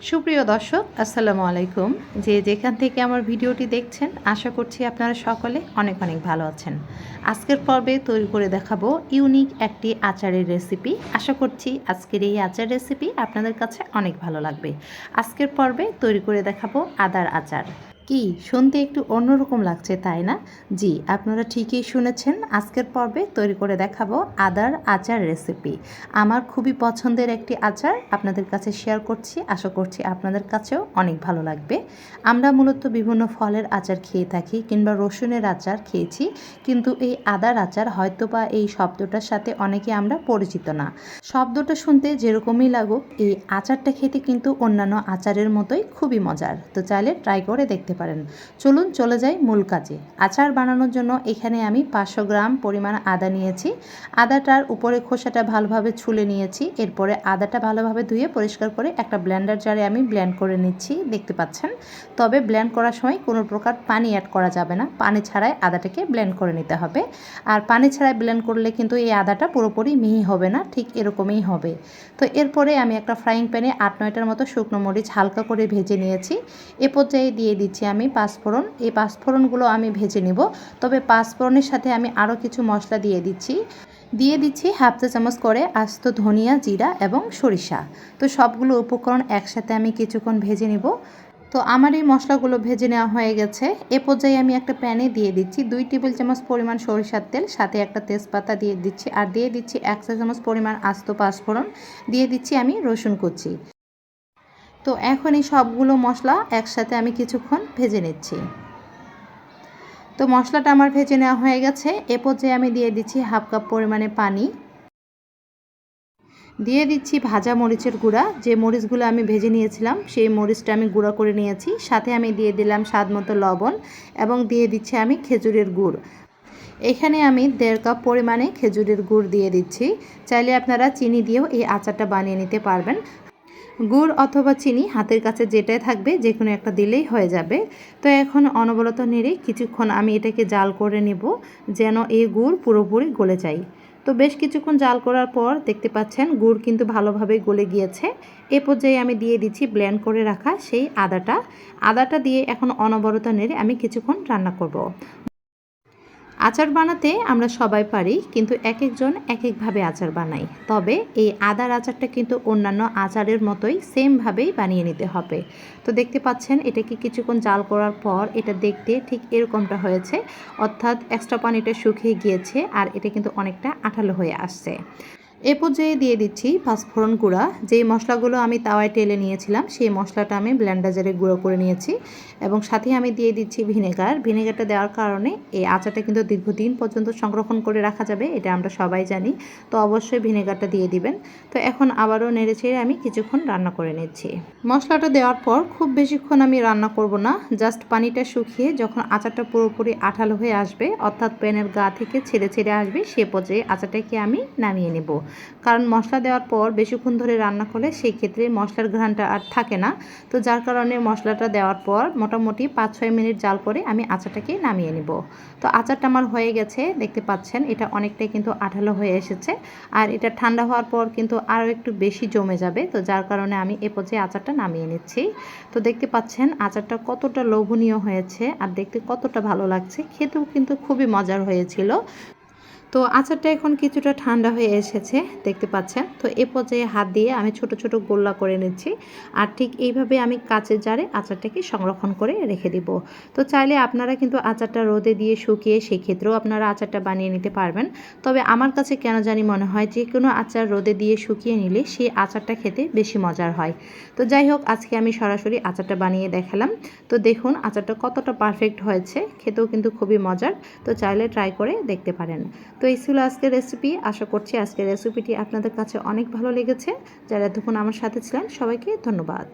সুপ্রিয় দর্শক, আসসালামু আলাইকুম। যে যেখান থেকে আমার ভিডিওটি দেখছেন, আশা করছি আপনারা সকলে অনেক অনেক ভালো আছেন। আজকের পর্বে তৈরি করে দেখাবো ইউনিক একটি আচারের রেসিপি। আশা করছি আজকের এই আচার রেসিপি আপনাদের কাছে অনেক ভালো লাগবে। আজকের পর্বে তৈরি করে দেখাবো আদার আচার। কি শুনতে একটু অন্যরকম লাগছে, তাই না? জি, আপনারা ঠিকই শুনেছেন। আজকের পর্বে তৈরি করে দেখাবো আদার আচার রেসিপি আমার খুবই পছন্দের একটি আচার আপনাদের কাছে শেয়ার করছি। আশা করছি আপনাদের কাছেও অনেক ভালো লাগবে। আমরা মূলত বিভিন্ন ফলের আচার খেয়ে থাকি কিংবা রসুনের আচার খেয়েছি, কিন্তু এই আদার আচার হয়তো বা এই শব্দটার সাথে অনেকে আমরা পরিচিত না। শব্দটা শুনতে যেরকমই লাগুক, এই আচারটা খেতে কিন্তু অন্যান্য আচারের মতোই খুবই মজার। তো চাইলে ট্রাই করে দেখতে পারেন। চলুন চলে যাই মূল কাজে। আচার বানানোর জন্য এখানে আমি পাঁচশো গ্রাম পরিমাণ আদা নিয়েছি। আদাটার উপরে খোসাটা ভালোভাবে ছুলে নিয়েছি। এরপরে আদাটা ভালোভাবে ধুয়ে পরিষ্কার করে একটা ব্লেন্ডার জারে আমি ব্লেন্ড করে নিচ্ছি, দেখতে পাচ্ছেন। তবে ব্লেন্ড করার সময় কোনো প্রকার পানি অ্যাড করা যাবে না। পানি ছাড়াই আদাটাকে ব্লেন্ড করে নিতে হবে। আর পানি ছাড়াই ব্লেন্ড করলে কিন্তু এই আদাটা পুরোপুরি মিহি হবে না, ঠিক এরকমই হবে। তো এরপরে আমি একটা ফ্রাইং প্যানে আট নয়টার মতো শুকনো মরিচ হালকা করে ভেজে নিয়েছি। এ পর্যায়ে দিয়ে দিচ্ছি আমি পাঁচফোড়ন, এই পাঁচফোড়নগুলো আমি ভেজে নেব। তবে পাঁচফোড়নের সাথে আমি আরও কিছু মশলা দিয়ে দিচ্ছি। দিয়ে দিচ্ছি হাফ চা চামচ করে আস্ত ধনিয়া জিরা এবং সরিষা। তো সবগুলো উপকরণ একসাথে আমি কিছুক্ষণ ভেজে নেব। তো আমার এই মশলাগুলো ভেজে নেওয়া হয়ে গেছে। এ পর্যায়ে আমি একটা প্যানে দিয়ে দিচ্ছি দুই টেবিল চামচ পরিমাণ সরিষার তেল, সাথে একটা তেজপাতা দিয়ে দিচ্ছি। আর দিয়ে দিচ্ছি এক চা চামচ পরিমাণ আস্ত পাঁচফোড়ন। দিয়ে দিচ্ছি আমি রসুন কুচি। তো এখন এই সবগুলো মশলা একসাথে আমি কিছুক্ষণ ভেজে নিচ্ছি। তো মশলাটা আমার ভেজে নেওয়া হয়ে গেছে। এ পর্যায়ে আমি দিয়ে দিচ্ছি হাফ কাপ পরিমাণে পানি। দিয়ে দিচ্ছি ভাজা মরিচের গুঁড়া। যে মরিচগুলো আমি ভেজে নিয়েছিলাম, সেই মরিচটা আমি গুঁড়া করে নিয়েছি। সাথে আমি দিয়ে দিলাম স্বাদ মতো লবণ এবং দিয়ে দিচ্ছি আমি খেজুরের গুড়। এখানে আমি দেড় কাপ পরিমাণে খেজুরের গুড় দিয়ে দিচ্ছি। চাইলে আপনারা চিনি দিয়েও এই আচারটা বানিয়ে নিতে পারবেন। গুড় অথবা চিনি হাতের কাছে যেটাই থাকবে যে কোনো একটা দিলেই হয়ে যাবে। তো এখন অনবরত নেড়ে কিছুক্ষণ আমি এটাকে জাল করে নেব, যেন এই গুড় পুরোপুরি গলে যায়। তো বেশ কিছুক্ষণ জাল করার পর দেখতে পাচ্ছেন গুড় কিন্তু ভালোভাবে গলে গিয়েছে। এ পর্যায়ে আমি দিয়ে দিচ্ছি ব্লেন্ড করে রাখা সেই আদাটা। আদাটা দিয়ে এখন অনবরত নেড়ে আমি কিছুক্ষণ রান্না করব। আচার বানাতে আমরা সবাই পারি, কিন্তু এক একজন এক একভাবে আচার বানাই তবে এই আদার আচারটা কিন্তু অন্যান্য আচারের মতোই সেমভাবেই বানিয়ে নিতে হবে। তো দেখতে পাচ্ছেন এটাকে কিছুক্ষণ জাল করার পর এটা দেখতে ঠিক এরকমটা হয়েছে, অর্থাৎ এক্সট্রা পানিটা শুকিয়ে গিয়েছে, আর এটা কিন্তু অনেকটা আঠালো হয়ে আসছে। এ পর্যায়ে দিয়ে দিচ্ছি পাঁচফোড়ন গুঁড়া। যেই মশলাগুলো আমি তাওয়ায় টেলে নিয়েছিলাম, সেই মশলাটা আমি ব্ল্যান্ডাজারে গুঁড়ো করে নিয়েছি এবং সাথে আমি দিয়ে দিচ্ছি ভিনেগার। ভিনেগারটা দেওয়ার কারণে এই আচারটা কিন্তু দীর্ঘদিন পর্যন্ত সংরক্ষণ করে রাখা যাবে, এটা আমরা সবাই জানি। তো অবশ্যই ভিনেগারটা দিয়ে দিবেন। তো এখন আবারও নেড়ে ছেড়ে আমি কিছুক্ষণ রান্না করে নিচ্ছি। মশলাটা দেওয়ার পর খুব বেশিক্ষণ আমি রান্না করব না। জাস্ট পানিটা শুকিয়ে যখন আচারটা পুরোপুরি আঠালো হয়ে আসবে, অর্থাৎ প্যানের গা থেকে ছেড়ে ছেড়ে আসবে, সে পর্যায়ে আচারটাকে আমি নামিয়ে নেব। কারণ মশলা দেওয়ার পর বেশিক্ষণ ধরে রান্না করলে সেই ক্ষেত্রে মশলার ঘ্রাণটা আর থাকে না। তো যার কারণে মশলাটা দেওয়ার পর মোটামুটি পাঁচ ছয় মিনিট জাল করে আমি আচারটাকে নামিয়ে নেব। তো আচারটা আমার হয়ে গেছে, দেখতে পাচ্ছেন এটা অনেকটাই কিন্তু আঠালো হয়ে এসেছে। আর এটা ঠান্ডা হওয়ার পর কিন্তু আরও একটু বেশি জমে যাবে, তো যার কারণে আমি এ পর্যায়ে আচারটা নামিয়ে নিচ্ছি। তো দেখতে পাচ্ছেন আচারটা কতটা লোভনীয় হয়েছে আর দেখতে কতটা ভালো লাগছে, খেতেও কিন্তু খুবই মজার হয়েছিল। তো আচারটা এখন কিছুটা ঠান্ডা হয়ে এসেছে, দেখতে পাচ্ছেন? তো এ পর্যায়ে হাত দিয়ে আমি ছোট ছোট গোল্লা করে নিচ্ছি। আর ঠিক এইভাবে আমি কাচের জারে আচারটাকে সংরক্ষণ করে রেখে দিব। তো চাইলে আপনারা কিন্তু আচারটা রোদে দিয়ে শুকিয়ে সেক্ষেত্রেও আপনারা আচারটা বানিয়ে নিতে পারবেন। তবে আমার কাছে কেন জানি মনে হয় যে কোনো আচার রোদে দিয়ে শুকিয়ে নিলে সেই আচারটা খেতে বেশি মজার হয়। তো যাই হোক, আজকে আমি সরাসরি আচারটা বানিয়ে দেখালাম। তো দেখুন, আচারটা কতটা পারফেক্ট হয়েছে। খেতেও কিন্তু খুবই মজার। তো চাইলে ট্রাই করে দেখতে পারেন। তো এই ছিল আজকের রেসিপি আশা করছি আজকের রেসিপিটি আপনাদের কাছে অনেক ভালো লেগেছে। যারা এতক্ষণ আমার সাথে ছিলেন, সবাইকে ধন্যবাদ।